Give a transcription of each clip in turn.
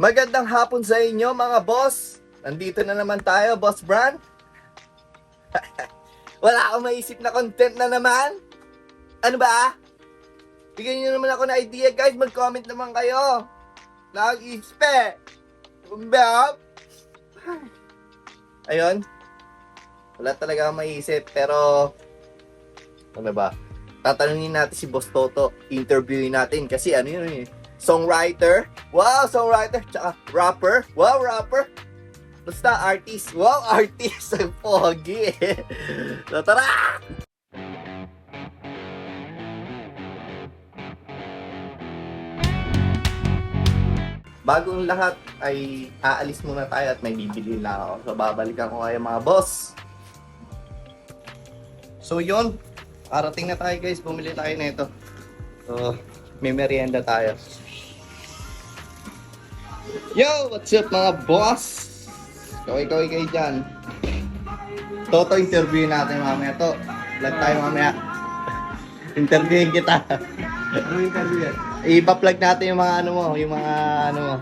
Magandang hapon sa inyo mga boss. Nandito na naman tayo, Boss Bran. Wala akong maisip na content na naman. Ano ba? Bigyan niyo naman ako ng idea guys. Mag-comment naman kayo. Nag-isip eh. Kumbayak. Ayun. Wala talaga akong maisip. Pero, ano ba? Tatanungin natin si Boss Toto. Interviewin natin. Kasi ano yun eh. Songwriter. Wow, songwriter. Tsaka rapper. Wow, rapper. Basta artist. Wow, artist. Ang pogi eh. So, tara! Bagong lahat ay aalis muna tayo at may bibili lang ako. So, babalikan ko kayo mga boss. So, yun. Arating na tayo guys. Bumili tayo na ito. So, may merienda tayo. Yo! What's up mga boss? Kaway-kaway kayo dyan. Toto, interview natin mamaya to. Vlog tayo mamaya. Interviewin kita. Ano interview yan? Ipa-plug natin yung mga ano mo, yung mga ano mo.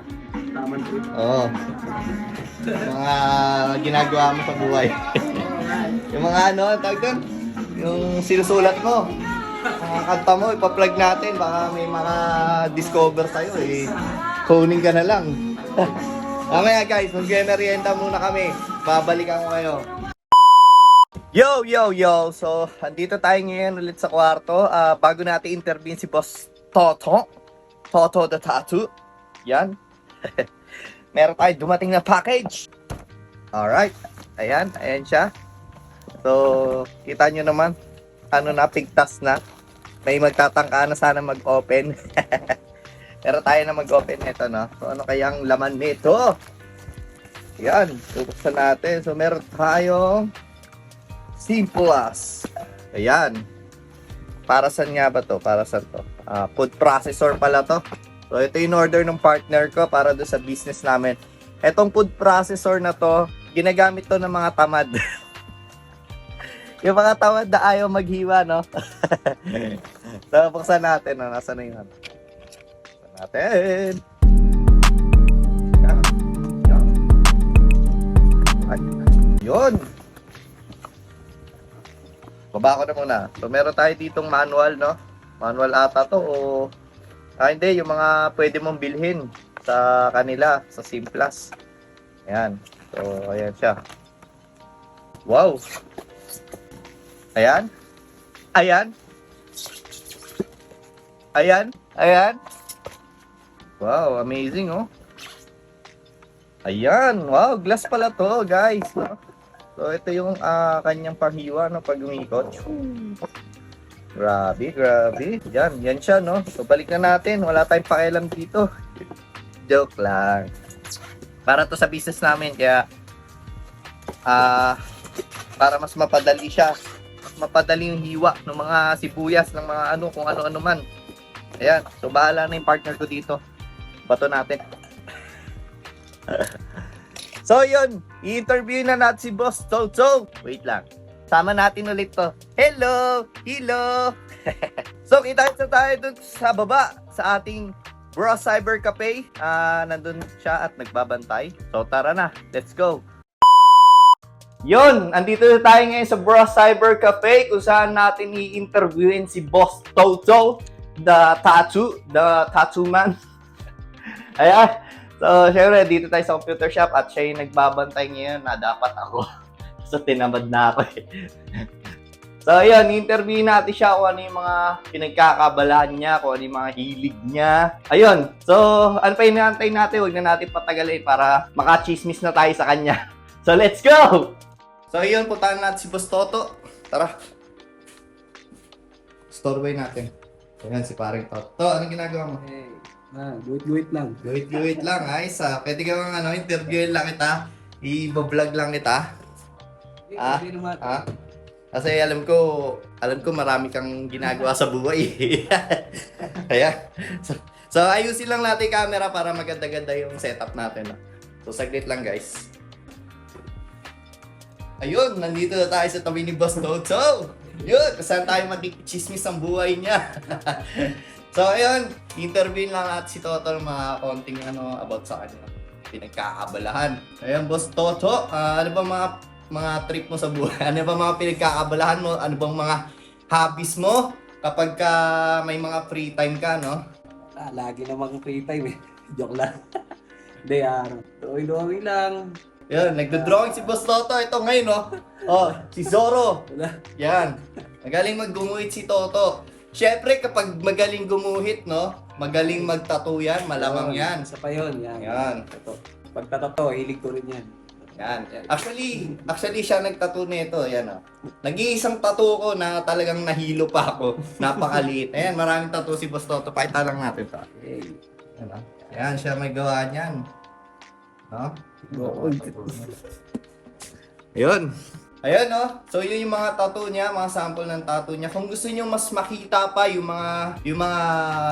Taman po. Oo. Mga ginagawa mo sa buhay. yung mga ano, tawag doon? Yung sinusulat mo. Mga kanta mo, ipa-plug natin. Baka may mga discover sa'yo eh. Kunin ka na lang. Mamaya guys, mag-merienda muna kami. Babalikan ko kayo. Yo, yo, yo! So, andito tayo ngayon ulit sa kwarto. Ah, bago natin interview si Boss Toto. Toto the Tattoo. Yan. Meron tayo dumating na package. Alright. Ayan, ayan siya. So, kita nyo naman. Ano na, pigtas na. May magtatangka na sana mag-open. Pero tayo na mag-open nito, no? So, ano kayang laman nito? Yan, bubuksan natin. So, meron tayong Simple as. Ayan. Para saan nga ba to? Para saan to? Ah, food processor pala to. So, ito yung order ng partner ko para do sa business namin. Etong food processor na to, ginagamit to ng mga tamad. yung mga tamad na ayaw maghiwa, no? so, buksan natin, no? Nasaan na yun? Natin. Yan. Yan. Ay. Yun. Baba ko na muna. So, meron tayo ditong manual, no? Manual ata to o... Ah, hindi. Yung mga pwede mong bilhin sa kanila, sa Simplas. Ayan. So, ayan siya. Wow! Ayan. Ayan. Ayan. Ayan. Wow, amazing, oh. Ayan. Wow, glass pala to, guys. No? So, ito yung ah, kanyang panghiwa no, pag umikot. Grabe, grabe. Yan, yan siya, no? So, balik na natin. Wala tayong pakialam dito. Joke lang. Para to sa business namin, kaya ah para mas mapadali siya. Mapadali yung hiwa ng mga sibuyas, ng mga ano, kung ano-ano man. Ayan. So, bahala na yung partner ko dito. Bato natin. So yun, i-interview na natin si Boss Toto. Wait lang. Sama natin ulit to. Hello! Hello! so kita kita tayo dun sa baba sa ating Bro Cyber Cafe. Ah, nandun siya at nagbabantay. So tara na, let's go. Yun, andito na tayo ngayon sa Bro Cyber Cafe kung saan natin i-interviewin si Boss Toto, the tattoo, the tattoo man. Ayan. So, syempre, dito tayo sa computer shop at siya yung nagbabantay ngayon na dapat ako. so, tinamad na ako eh. so, ayun, interview natin siya kung ano yung mga pinagkakabalahan niya, kung ano yung mga hilig niya. Ayun, so, ano pa inaantay natin, huwag na natin patagalin para makachismis na tayo sa kanya. So, let's go! So, ayun, puntahan natin si Boss Toto. Tara. Storbay natin. Ayan, si paring Toto. Anong ginagawa mo? Hey. Ah, guwit-guwit lang. Gawit-gawit lang, ayos ah. Pwede ka bang ano, interviewin lang kita. I-vlog lang kita. Ah? Hindi naman. Ha? Kasi alam ko, alam ko marami kang ginagawa sa buhay. Kaya, so, so ayusin lang natin yung camera para maganda-ganda yung setup natin. No? So saglit lang guys. Ayun, nandito na tayo sa tabi ni Boss Toto. Yun, saan tayo magkikichismis ang buhay niya. So, ayun, interview lang natin si Toto ng mga konting ano about sa kanya. Pinagkakabalahan. Ayun, Boss Toto, ah, ano ba mga mga trip mo sa buhay? Ano ba mga pinagkakabalahan mo? Ano bang mga hobbies mo kapag ka may mga free time ka, no? Ah, lagi namang free time eh. Joke lang. Hindi, ah, drawing-drawing lang. Yan, nagdo-drawing si Boss Toto. Ito ngayon, no? Oh, si Zoro. Wala. Yan. Magaling maggumuhit si Toto. Siyempre, kapag magaling gumuhit, no? Magaling magtattoo yan, malamang Yun, yan. Isa pa yun. Yan. Yan. Ito. Pagtatato, hilig ko rin yan. Yan. Actually, actually siya nagtattoo nito. Yan, oh. Nag-iisang tattoo ko na talagang nahilo pa ako. Napakaliit. Ayan, maraming tattoo si Boss Toto. Pakita lang natin to. Hey. Yan, oh. Yan, siya may gawa niyan. No? Ayun. Ayun, no? So, yun yung mga tattoo niya, mga sample ng tattoo niya. Kung gusto niyo mas makita pa yung mga, yung mga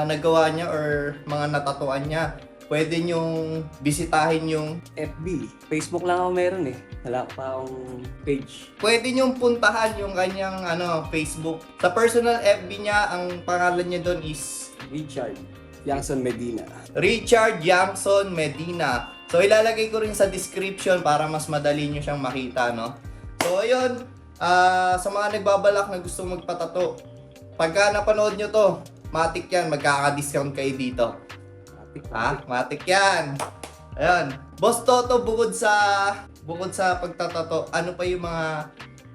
nagawa niya or mga natatuan niya, pwede niyong bisitahin yung, FB. Facebook lang ako meron eh. Wala pa akong page. pwede niyong puntahan yung kanyang, ano, Facebook. Sa personal FB niya, ang pangalan niya doon is Richard. Youngson Medina. Richard Yangson Medina. So ilalagay ko rin sa description para mas madali nyo siyang makita, no? So ayun, ah, sa mga nagbabalak na gusto magpatato, pagka napanood nyo to, matik yan, magkaka-discount kayo dito. Ha? Matik yan. Ayun. Boss Toto, bukod sa bukod sa pagtatato, ano pa yung mga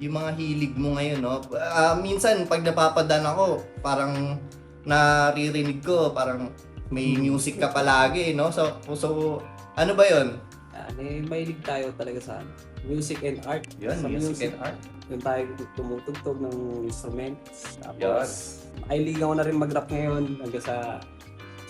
yung mga hilig mo ngayon, no? Ah, minsan pag napapadan ako, parang naririnig ko, parang may music ka palagi, no? So, so ano ba 'yon? Yan, eh, mahilig tayo talaga sa ano, music and art. Yun, sa music and art. Doon tayo tumutugtog ng instruments. Tapos, mahilig ako na rin mag-rap ngayon hanggang sa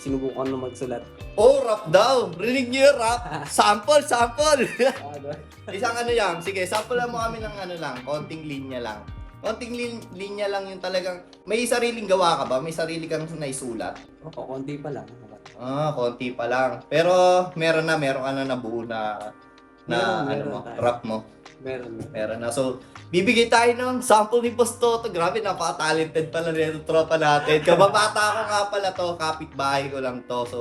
sinubukan na magsulat. Oh, rap daw. Rinig niyo yung rap. Sample, sample. Diba? Isang ano yan. Sige, sample mo kami ng ano lang, konting linya lang. Konting lin- linya lang yung talagang, may sariling gawa ka ba? May sarili kang naisulat? Oo, konti pa lang. Ah, konti pa lang. Pero meron na, meron ka na nabuo na na Meron, ano meron mo, tayo. rap mo. Meron. Meron na. So, bibigay tayo ng sample ni Boss Toto. Grabe, napaka-talented pala nito tropa natin. Kababata ko nga pala to, kapitbahay ko lang to. So,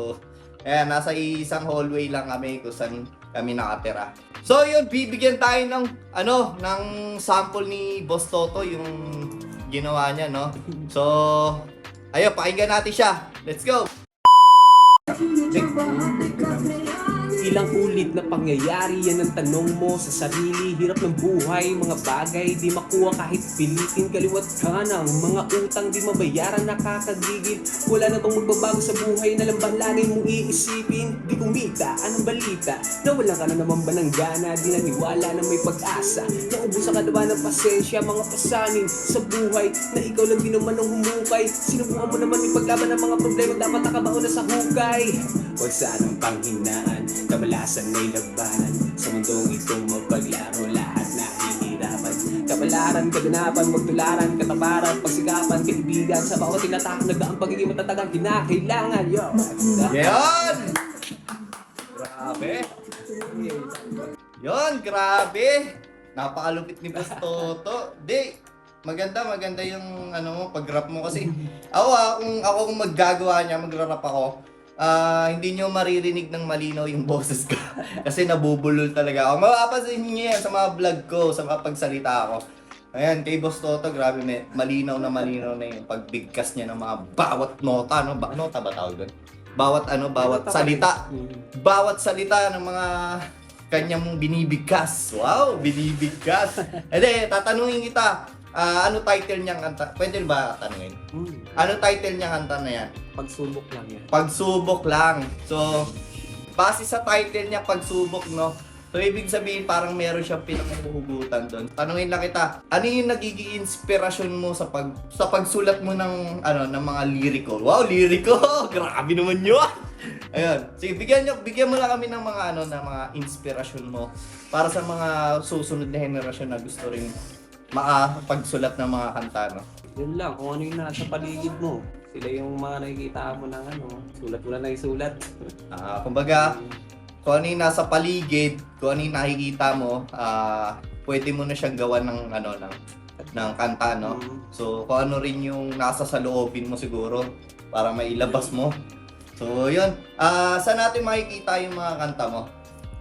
ayan, nasa isang hallway lang kami kung saan kami nakatira. So, yun, bibigyan tayo ng, ano, ng sample ni Boss Toto, yung ginawa niya, no? So, ayun, pakinggan natin siya. Let's go! Thanks. Ilang ulit na pangyayari. Yan ang tanong mo sa sarili. Hirap ng buhay, mga bagay di makuha kahit pilitin. Kaliwat ka ng mga utang di mabayaran. Nakakagigil. Wala na bang magbabago sa buhay na lambang lagi mong iisipin. Di kumita, anong balita? Nawalan ka na naman ba ng gana? Di naniwala na may pag-asa. Naubusan ka na ba ng pasensya, mga pasanin sa buhay Na ikaw lang din naman ang humukay. Sinubukan mo naman may paglaban ng mga problema Dapat nakabaon na sa hukay Huwag sanang panghinaan Kamalasan may labanan Sa mundong itong mapaglaro Lahat nahihirapan Kapalaran, kaganapan, magtularan Kataparan, pagsikapan, kaibigan Sa bawat tinatahak Nagdaang pagiging matatag ang kinakailangan Yo! Yan! Grabe! Yon, grabe! Napakalupit ni Boss Toto. Di, maganda, maganda yung ano mo, pag-rap mo kasi ako ah, kung ako kung maggagawa niya, magra-rap ako, ah hindi nyo maririnig ng malinaw yung boses ko. kasi nabubulol talaga ako. Mapapansin niyo yan sa mga vlog ko, sa mga pagsalita ako. Ayan, kay Boss Toto, grabe, may, malinaw na malinaw na yung pagbigkas niya ng mga bawat nota, no? Ba, nota ba tawag doon? Bawat ano, bawat salita bawat salita ng mga kanyang binibigkas. Wow, binibigkas. Hindi, tatanungin kita, ah, ano title niyang kanta? Pwede ba tanungin? Hmm, Ano title niyang kanta na yan? Pagsubok lang yan Pagsubok lang. So, base sa title niya, pagsubok, no? So, ibig sabihin, parang meron siyang pinakahuhugutan doon. Tanungin lang kita, ano yung nagiging inspirasyon mo sa pag sa pagsulat mo ng ano ng mga lyrical? Wow, lyrical! Grabe naman yun! Ayun. Sige, bigyan niyo, bigyan mo lang kami ng mga ano na mga inspirasyon mo para sa mga susunod na henerasyon na gusto rin makapagsulat ng mga kanta, no? Yun lang, kung ano yung nasa paligid mo Sila yung mga nakikita mo ng ano Sulat mo na isulat Ah, kumbaga, kung ano yung nasa paligid, kung ano yung nakikita mo, ah, pwede mo na siyang gawan ng ano ng ng kanta, no? Mm. So, kung ano rin yung nasa sa loobin mo siguro, para mailabas mo. So, yun. Ah, saan natin makikita yung mga kanta mo?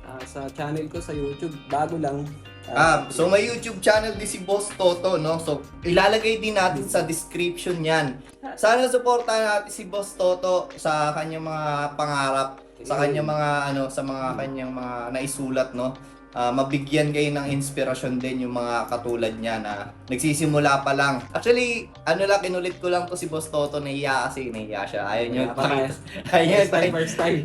Ah, sa channel ko sa YouTube, bago lang. Ah, so may YouTube channel din si Boss Toto, no? So, ilalagay din natin sa description yan. Sana suportahan natin si Boss Toto sa kanyang mga pangarap, sa kanyang mga ano, sa mga kanyang mga naisulat, no? Ah, mabigyan kayo ng inspirasyon din yung mga katulad niya na nagsisimula pa lang. Actually, ano lang, kinulit ko lang to si Boss Toto, nahiya kasi, nahiya siya. Ayaw niyo pa- Ayaw First time, first time.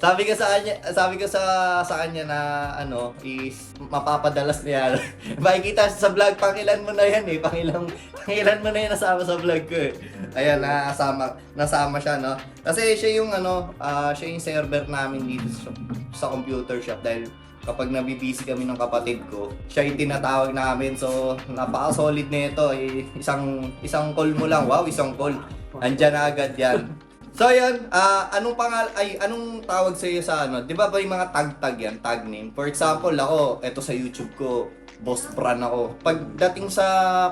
Sabi ko sa kanya, sabi ko sa sa kanya na ano, is mapapadalas niya. Makikita sa vlog, pangilan mo na yan eh. Pangilan, pangilan mo na yan nasama sa vlog ko eh. Ayan, nasama, nasama siya, no? Kasi siya yung ano, ah, siya yung server namin dito sa, sa computer shop dahil kapag nabibisi kami ng kapatid ko, siya yung tinatawag namin. So, napaka-solid nito. Eh, isang, isang call mo lang. Wow, isang call. Andyan na agad yan. So ayun, ah anong pangal ay anong tawag sa iyo sa ano? 'Di ba ba yung mga tag-tag yan, tag name? For example, ako, eto sa YouTube ko, Boss Bran ako. Pagdating sa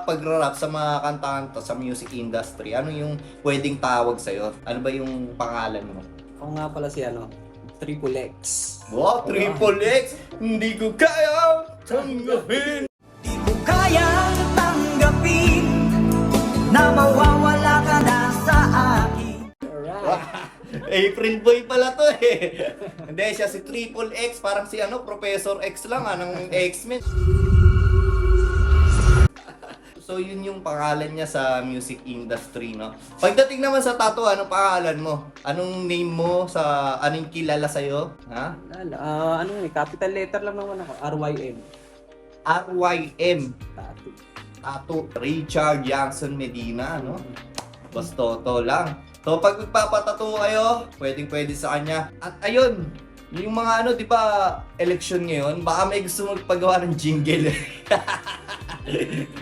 pagra-rap sa mga kanta-kanta sa music industry, ano yung pwedeng tawag sa iyo? Ano ba yung pangalan mo? Ako nga pala si ano, Triple X. Wow, Triple X, hindi ko kaya tanggapin. Di ko kayang tanggapin na mawawala ka na sa akin. April Boy pala to eh. Hindi, siya si Triple X, parang si ano, Professor X lang ah, ng X-Men. So yun yung pangalan niya sa music industry, no? Pagdating naman sa tattoo, anong pangalan mo? Anong name mo sa anong kilala sa'yo? Ha? Wala, ah, ano yun, eh, capital letter lang naman ako, RYM. R-Y-M. Tattoo. Tattoo. Richard Jackson Medina, no? Bas Toto lang. So pag magpapatato kayo, pwedeng pwede sa kanya. At ayun, yung mga ano, di ba, election ngayon, baka may gusto magpagawa ng jingle.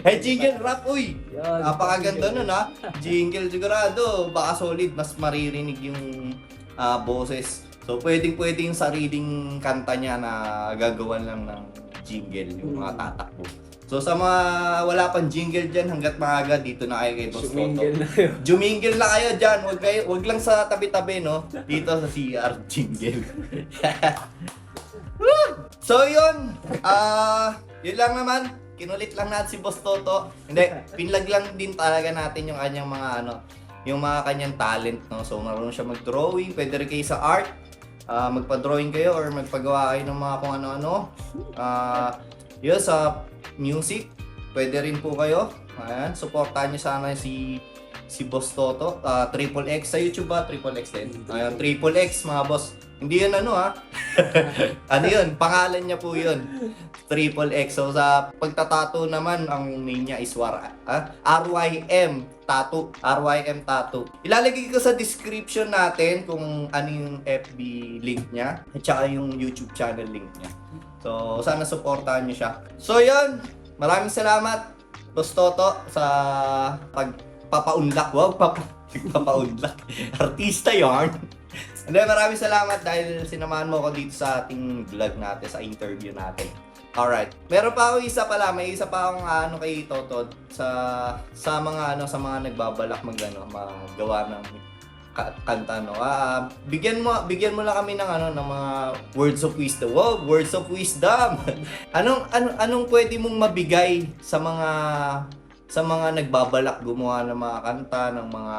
hey, jingle rap, uy! Napakaganda nun ha. Jingle sigurado, baka solid, mas maririnig yung ah, boses. So pwedeng pwede yung sariling kanta niya na gagawan lang ng jingle, yung mga tatakbo. So sa mga wala pang jingle dyan, hanggat maaga, dito na kayo kay Boss Toto. Sumingle na kayo. Jumingil na kayo dyan. Huwag, kayo, huwag lang sa tabi-tabi, no? Dito sa CR jingle. So, yun. Ah, yun lang naman. Kinulit lang natin si Boss Toto. Hindi, pinlag lang din talaga natin yung kanyang mga ano, yung mga kanyang talent, no? So, marunong siya mag-drawing. Pwede rin kayo sa art. Ah, magpa-drawing kayo or magpagawa kayo ng mga kung ano-ano. Ah, yun, sa music, pwede rin po kayo. Ayan, supportahan niyo sana si si Boss Toto. Ah, Triple X sa YouTube ba? Triple X din. Ayan, Triple X mga boss. Hindi yun ano ha. ano yun? Pangalan niya po yun. Triple X. So sa pagtatato naman, ang name niya is War, ah, RYM Tattoo. RYM Tattoo. Ilalagay ko sa description natin kung ano yung FB link niya at saka yung YouTube channel link niya. So, sana supportahan niyo siya. So, yun. Maraming salamat, Boss Toto, sa pagpapaunlak. Wow, papa, pagpapaunlak. Artista yarn. Hindi, maraming salamat dahil sinamahan mo ako dito sa ating vlog natin, sa interview natin. Alright. Meron pa ako isa pala, may isa pa akong ano kay Toto sa sa mga ano sa mga nagbabalak mag ano, magawa ng kanta no. Ah, bigyan mo bigyan mo lang kami ng ano ng mga words of wisdom. Wow, words of wisdom. anong anong anong pwede mong mabigay sa mga sa mga nagbabalak gumawa ng mga kanta ng mga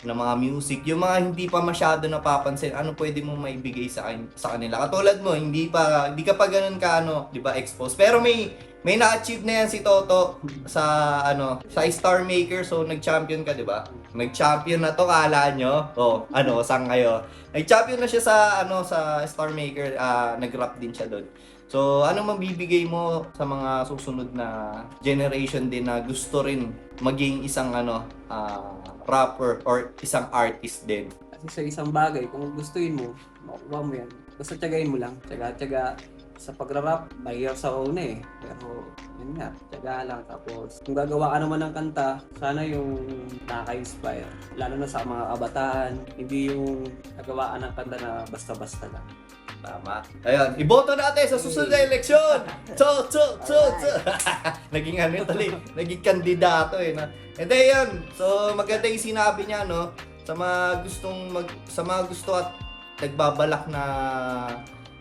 ng mga music, yung mga hindi pa masyado napapansin, ano pwede mo maibigay sa sa kanila? Katulad mo, hindi pa hindi ka pa ganun ka ano, 'di ba, expose. Pero may may na-achieve na yan si Toto sa ano, sa Star Maker. So nag-champion ka, 'di ba? Nag-champion na to kala nyo. Oh, ano, sang kayo. Nag-champion na siya sa ano sa Star Maker, ah, nag-rap din siya doon. So, ano mabibigay mo sa mga susunod na generation din na gusto rin maging isang ano ah, rapper or isang artist din? Kasi sa isang bagay, kung gustuin mo, makuha mo yan. Basta tiyagain mo lang. Tiyaga-tiyaga sa pagra-rap, mahirap sa una eh. Pero, yun nga, tiyaga lang. Tapos, kung gagawa ka naman ng kanta, sana yung nakaka-inspire. Lalo na sa mga kabataan, hindi yung nagawaan ng kanta na basta-basta lang. Tama. Ayun, iboto natin sa susunod na eleksyon. Cho, cho, cho, cho. naging ano tuloy, naging kandidato eh. Na. And then yun, so maganda yung sinabi niya, no? sa mga gustong mag sa mga gusto at nagbabalak na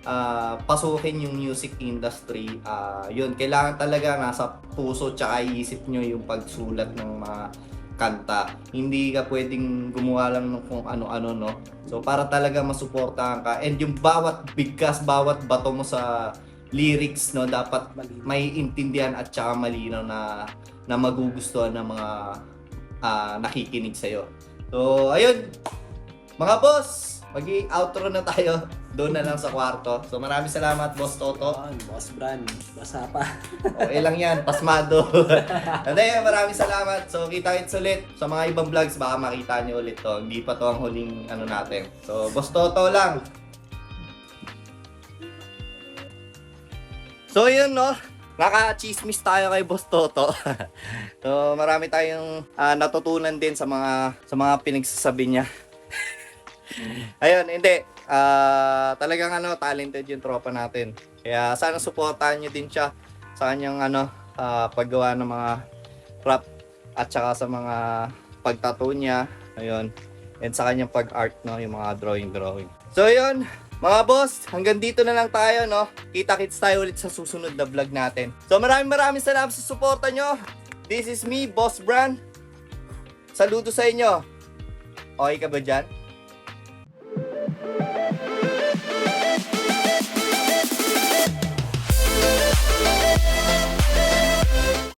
ah, pasukin yung music industry, ah, yun, kailangan talaga nasa puso tsaka isip nyo yung pagsulat ng mga kanta. Hindi ka pwedeng gumawa lang ng kung ano-ano, no? So, para talaga masuportahan ka. And yung bawat bigkas, bawat bato mo sa lyrics, no, dapat may intindihan at tsaka malinaw na na magugustuhan ng mga ah, nakikinig sa'yo. So, ayun. Mga boss, mag-outro na tayo. Doon na lang sa kwarto. So, maraming salamat, Boss Toto. Yan, boss Bran, basa pa. Okay lang yan, pasmado. Hindi, maraming salamat. So, kita-kits ulit sa mga ibang vlogs. Baka makita niyo ulit to. Hindi pa to ang huling ano natin. So, Boss Toto lang. So, yun, no? Naka-chismis tayo kay Boss Toto. so, marami tayong ah, natutunan din sa mga sa mga pinagsasabi niya. Ayun, hindi. Ah, talagang ano, talented yung tropa natin. Kaya sana suportahan niyo din siya sa kanyang ano, ah, paggawa ng mga rap at saka sa mga pagtattoo niya. Ayun. And sa kanyang pag-art, no, yung mga drawing-drawing. So, yun. Mga boss, hanggang dito na lang tayo, no? Kita-kits tayo ulit sa susunod na vlog natin. So, maraming maraming salamat sa suporta nyo. This is me, Boss Bran. Saludo sa inyo. Okay ka ba dyan?